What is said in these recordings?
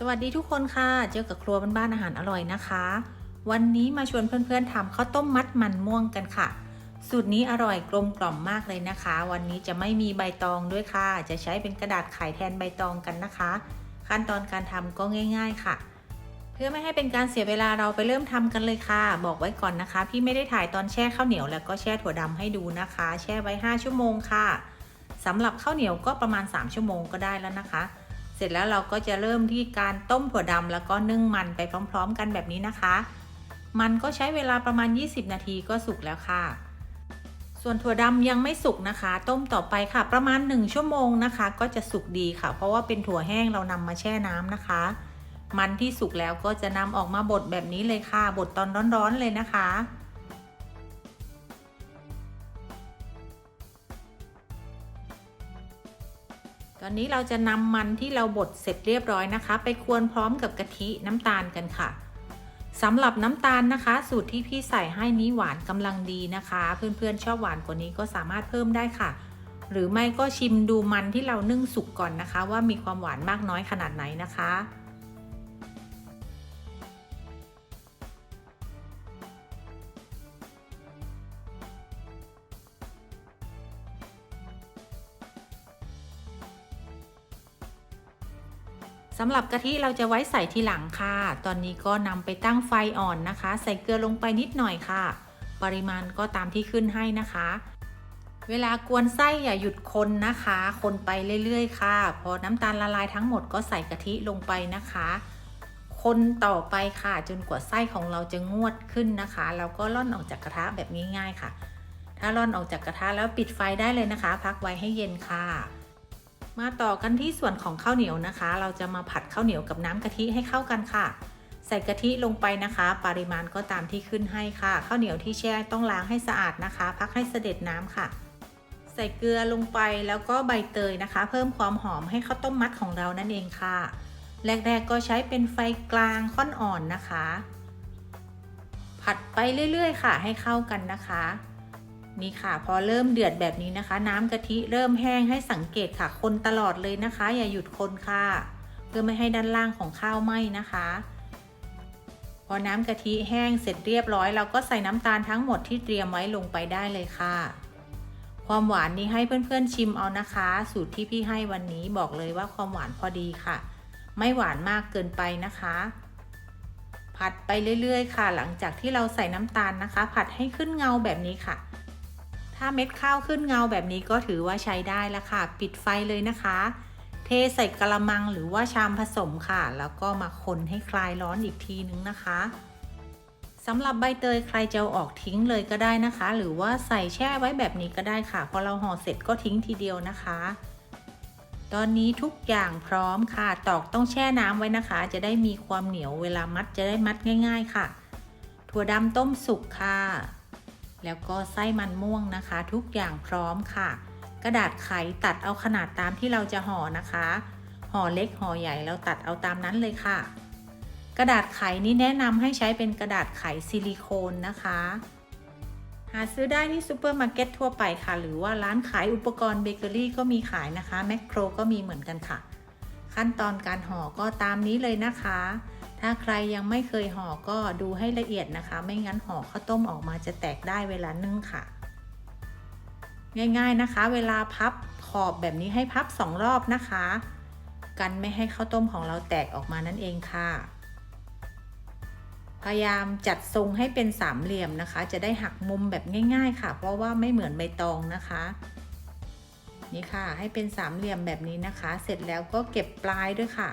สวัสดีทุกคนค่ะ เจอกับครัวบ้านๆอาหารอร่อยนะคะ วันนี้มาชวนเพื่อนๆทำข้าวต้มมัดมันม่วงกันค่ะ สูตรนี้อร่อยกลมกล่อมมากเลยนะคะ วันนี้จะไม่มีใบตองด้วยค่ะ จะใช้เป็นกระดาษไขแทนใบตองกันนะคะ ขั้นตอนการทำก็ง่าย ๆค่ะ เพื่อไม่ให้เป็นการเสียเวลาเราไปเริ่มทำกันเลยค่ะ บอกไว้ก่อนนะคะ พี่ไม่ได้ถ่ายตอนแช่ข้าวเหนียวแล้วก็แช่ถั่วดำให้ดูนะคะ แช่ไว้ 5 ชั่วโมงค่ะสำหรับข้าวเหนียวก็ประมาณ 3 ชั่วโมงก็ได้แล้วนะคะ เสร็จแล้วเราก็จะเริ่มที่การต้มถั่วดำแล้วก็นึ่งมันไปพร้อม ๆ กันแบบนี้นะคะ มันก็ใช้เวลาประมาณ 20 นาทีก็สุกแล้วค่ะ ส่วนถั่วดำยังไม่สุกนะคะ ต้มต่อไปค่ะ ประมาณ 1 ชั่วโมงนะคะ ก็จะสุกดีค่ะ เพราะว่าเป็นถั่วแห้งเรานำมาแช่น้ำนะคะ มันที่สุกแล้วก็จะนำออกมาบดแบบนี้เลยค่ะ บดตอนร้อนๆเลยนะคะ อนนี้เราจะนำมันที่เราบดเสร็จเรียบร้อยนะคะ ไปควนพร้อมกับกะทิน้ำตาลกันค่ะสำหรับน้ำตาลนะคะ สูตรที่พี่ใส่ให้นี้หวานกำลังดีนะคะ เพื่อนๆชอบหวานกว่านี้ก็สามารถเพิ่มได้ค่ะ หรือไม่ก็ชิมดูมันที่เรานึ่งสุกก่อนนะคะ ว่ามีความหวานมากน้อยขนาดไหนนะคะ สำหรับกะทิเราจะไว้ใส่ทีหลังค่ะ ตอนนี้ก็นำไปตั้งไฟอ่อนนะคะ ใส่เกลือลงไปนิดหน่อยค่ะ ปริมาณก็ตามที่ขึ้นให้นะคะ เวลากวนไส้อย่าหยุดคนนะคะ คนไปเรื่อยๆ ค่ะ พอน้ำตาลละลายทั้งหมดก็ใส่กะทิลงไปนะคะ คนต่อไปค่ะ จนกว่าไส้ของเราจะงวดขึ้นนะคะแล้วก็ล่อนออกจากกระทะแบบง่ายๆค่ะ ถ้าล่อนออกจากกระทะแล้วปิดไฟได้เลยนะคะ พักไว้ให้เย็นค่ะ มาต่อกันที่ส่วนของข้าวเหนียวนะคะ เราจะมาผัดข้าวเหนียวกับน้ำกะทิให้เข้ากันค่ะ ใส่กะทิลงไปนะคะ ปริมาณก็ตามที่ขึ้นให้ค่ะ ข้าวเหนียวที่แช่ต้องล้างให้สะอาดนะคะ พักให้เสด็จน้ำค่ะ ใส่เกลือลงไปแล้วก็ใบเตยนะคะ เพิ่มความหอมให้ข้าวต้มมัดของเรานั่นเองค่ะ แรกๆก็ใช้เป็นไฟกลางค่อนอ่อนนะคะ ผัดไปเรื่อยๆ ค่ะ ให้เข้ากันนะคะ นี่ค่ะ พอเริ่มเดือดแบบนี้นะคะ น้ำกะทิเริ่มแห้งให้สังเกตค่ะ คนตลอดเลยนะคะ อย่าหยุดคนค่ะ เพื่อไม่ให้ด้านล่างของข้าวไหม้นะคะ พอน้ำกะทิแห้งเสร็จเรียบร้อย เราก็ใส่น้ำตาลทั้งหมดที่เตรียมไว้ลงไปได้เลยค่ะ ความหวานนี้ให้เพื่อนๆชิมเอานะคะ สูตรที่พี่ให้วันนี้บอกเลยว่าความหวานพอดีค่ะ ไม่หวานมากเกินไปนะคะผัดไปเรื่อย ๆ ค่ะ หลังจากที่เราใส่น้ำตาลนะคะ ผัดให้ขึ้นเงาแบบนี้ค่ะ ถ้าเม็ดข้าวขึ้นเงาแบบนี้ก็ถือว่าใช้ได้แล้วค่ะ ปิดไฟเลยนะคะ เทใส่กระมังหรือว่าชามผสมค่ะ แล้วก็มาคนให้คลายร้อนอีกทีนึงนะคะสำหรับใบเตยใครจะออกทิ้งเลยก็ได้นะคะ หรือว่าใส่แช่ไว้แบบนี้ก็ได้ค่ะ พอเราห่อเสร็จก็ทิ้งทีเดียวนะคะ ตอนนี้ทุกอย่างพร้อมค่ะ ตอกต้องแช่น้ำไว้นะคะ จะได้มีความเหนียวเวลามัดจะได้มัดง่าย ๆ ค่ะ ถั่วดำต้มสุกค่ะ แล้วก็ไส้มันม่วงนะคะ ทุกอย่างพร้อมค่ะ กระดาษไขตัดเอาขนาดตามที่เราจะห่อนะคะ ห่อเล็กห่อใหญ่เราตัดเอาตามนั้นเลยค่ะ กระดาษไขนี้แนะนำให้ใช้เป็นกระดาษไขซิลิโคนนะคะ หาซื้อได้ที่ซูเปอร์มาร์เก็ตทั่วไปค่ะ หรือว่าร้านขายอุปกรณ์เบเกอรี่ก็มีขายนะคะแมคโครก็มีเหมือนกันค่ะ ขั้นตอนการห่อก็ตามนี้เลยนะคะ ถ้าใครยังไม่เคยห่อก็ดูให้ละเอียดนะคะ ไม่งั้นห่อข้าวต้มออกมาจะแตกได้เวลานึ่งค่ะ ง่ายๆนะคะ เวลาพับขอบแบบนี้ให้พับสองรอบนะคะ กันไม่ให้ข้าวต้มของเราแตกออกมานั่นเองค่ะ พยายามจัดทรงให้เป็นสามเหลี่ยมนะคะ จะได้หักมุมแบบง่าย ๆ ค่ะ เพราะว่าไม่เหมือนใบตองนะคะนี่ค่ะให้เป็นสามเหลี่ยมแบบนี้นะคะ เสร็จแล้วก็เก็บปลายด้วยค่ะ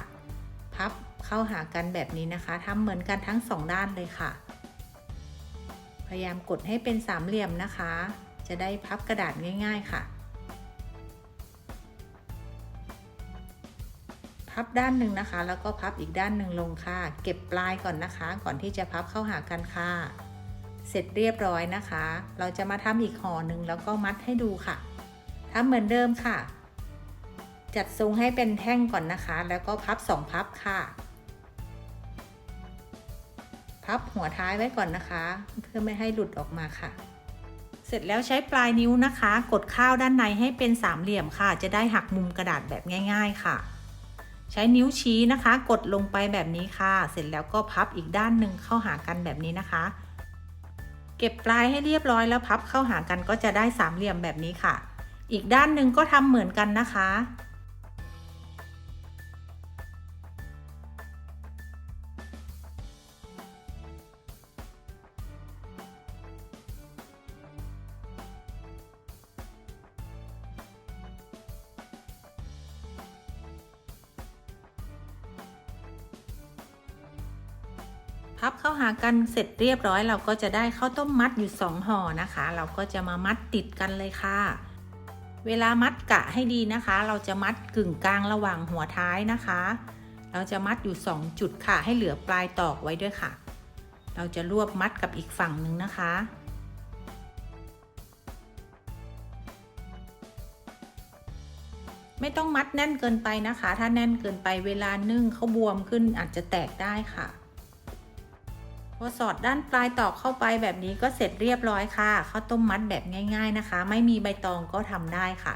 พับ เข้าหากันแบบนี้นะคะทำเหมือนกันทั้งสองด้านเลยค่ะ พยายามกดให้เป็นสามเหลี่ยมนะคะ จะได้พับกระดาษง่าย ๆค่ะ พับด้านหนึ่งนะคะ แล้วก็พับอีกด้านหนึ่งลงค่ะ เก็บปลายก่อนนะคะ ก่อนที่จะพับเข้าหากันค่ะ เสร็จเรียบร้อยนะคะ เราจะมาทำอีกห่อหนึ่งแล้วก็มัดให้ดูค่ะทำเหมือนเดิมค่ะจัดทรงให้เป็นแท่งก่อนนะคะ แล้วก็พับสองพับค่ะ พับหัวท้ายไว้ก่อนนะคะ เพื่อไม่ให้หลุดออกมาค่ะ เสร็จแล้วใช้ปลายนิ้วนะคะ กดข้าวด้านในให้เป็นสามเหลี่ยมค่ะ จะได้หักมุมกระดาษแบบง่าย ๆค่ะ ใช้นิ้วชี้นะคะ กดลงไปแบบนี้ค่ะ เสร็จแล้วก็พับอีกด้านหนึ่งเข้าหากันแบบนี้นะคะ เก็บปลายให้เรียบร้อยแล้วพับเข้าหากันก็จะได้สามเหลี่ยมแบบนี้ค่ะ อีกด้านหนึ่งก็ทำเหมือนกันนะคะ พับเข้าหากันเสร็จเรียบร้อย เราก็จะได้ข้าวต้มมัดอยู่ 2ห่อนะคะ เราก็จะมามัดติดกันเลยค่ะ เวลามัดกะให้ดีนะคะ เราจะมัดกึ่งกลางระหว่างหัวท้ายนะคะ เราจะมัดอยู่ 2 จุดค่ะ ให้เหลือปลายตอกไว้ด้วยค่ะ เราจะรวบมัดกับอีกฝั่งหนึ่งนะคะไม่ต้องมัดแน่นเกินไปนะคะ ถ้าแน่นเกินไปเวลานึ่งเขาบวมขึ้นอาจจะแตกได้ค่ะ อสอดด้านปลายตอกเข้าไปแบบนี้ก็เสร็จเรียบร้อยค่ะข้าวต้มมัดแบบง่าย ๆนะคะ ไม่มีใบตองก็ทำได้ค่ะ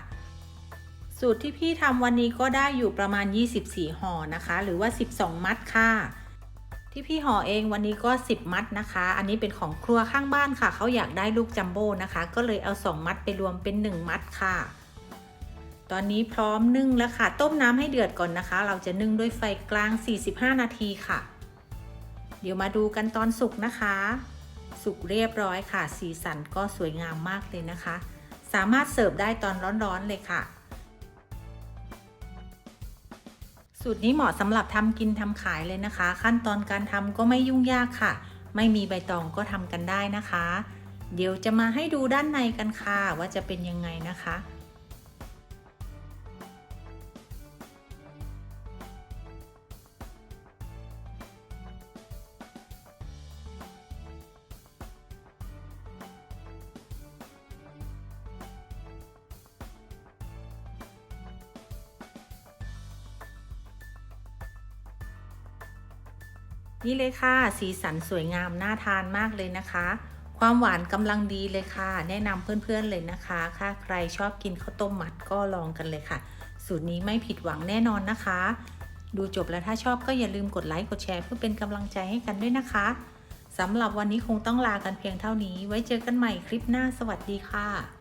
สูตรที่พี่ทำวันนี้ก็ได้อยู่ประมาณ 24ห่อนะคะ หรือว่า 12 มัดค่ะ ที่พี่ห่อเองวันนี้ก็ 10 มัดนะคะ อันนี้เป็นของครัวข้างบ้านค่ะเขาอยากได้ลูกจัมโบ้นะคะ ก็เลยเอา 2 มัดไปรวมเป็น 1 มัดค่ะตอนนี้พร้อมนึ่งแล้วค่ะ ต้มน้ำให้เดือดก่อนนะคะ เราจะนึ่งด้วยไฟกลาง 45 นาทีค่ะ เดี๋ยวมาดูกันตอนสุกนะคะ สุกเรียบร้อยค่ะ สีสันก็สวยงามมากเลยนะคะ สามารถเสิร์ฟได้ตอนร้อนๆเลยค่ะ สูตรนี้เหมาะสำหรับทำกินทำขายเลยนะคะ ขั้นตอนการทำก็ไม่ยุ่งยากค่ะ ไม่มีใบตองก็ทำกันได้นะคะ เดี๋ยวจะมาให้ดูด้านในกันค่ะ ว่าจะเป็นยังไงนะคะ นี่เลยค่ะ สีสันสวยงามน่าทานมากเลยนะคะ ความหวานกำลังดีเลยค่ะ แนะนำเพื่อนๆเลยนะคะถ้าใครชอบกินข้าวต้มมัดก็ลองกันเลยค่ะ สูตรนี้ไม่ผิดหวังแน่นอนนะคะ ดูจบแล้วถ้าชอบก็อย่าลืมกดไลค์กดแชร์เพื่อเป็นกำลังใจให้กันด้วยนะคะสำหรับวันนี้คงต้องลากันเพียงเท่านี้ ไว้เจอกันใหม่คลิปหน้าสวัสดีค่ะ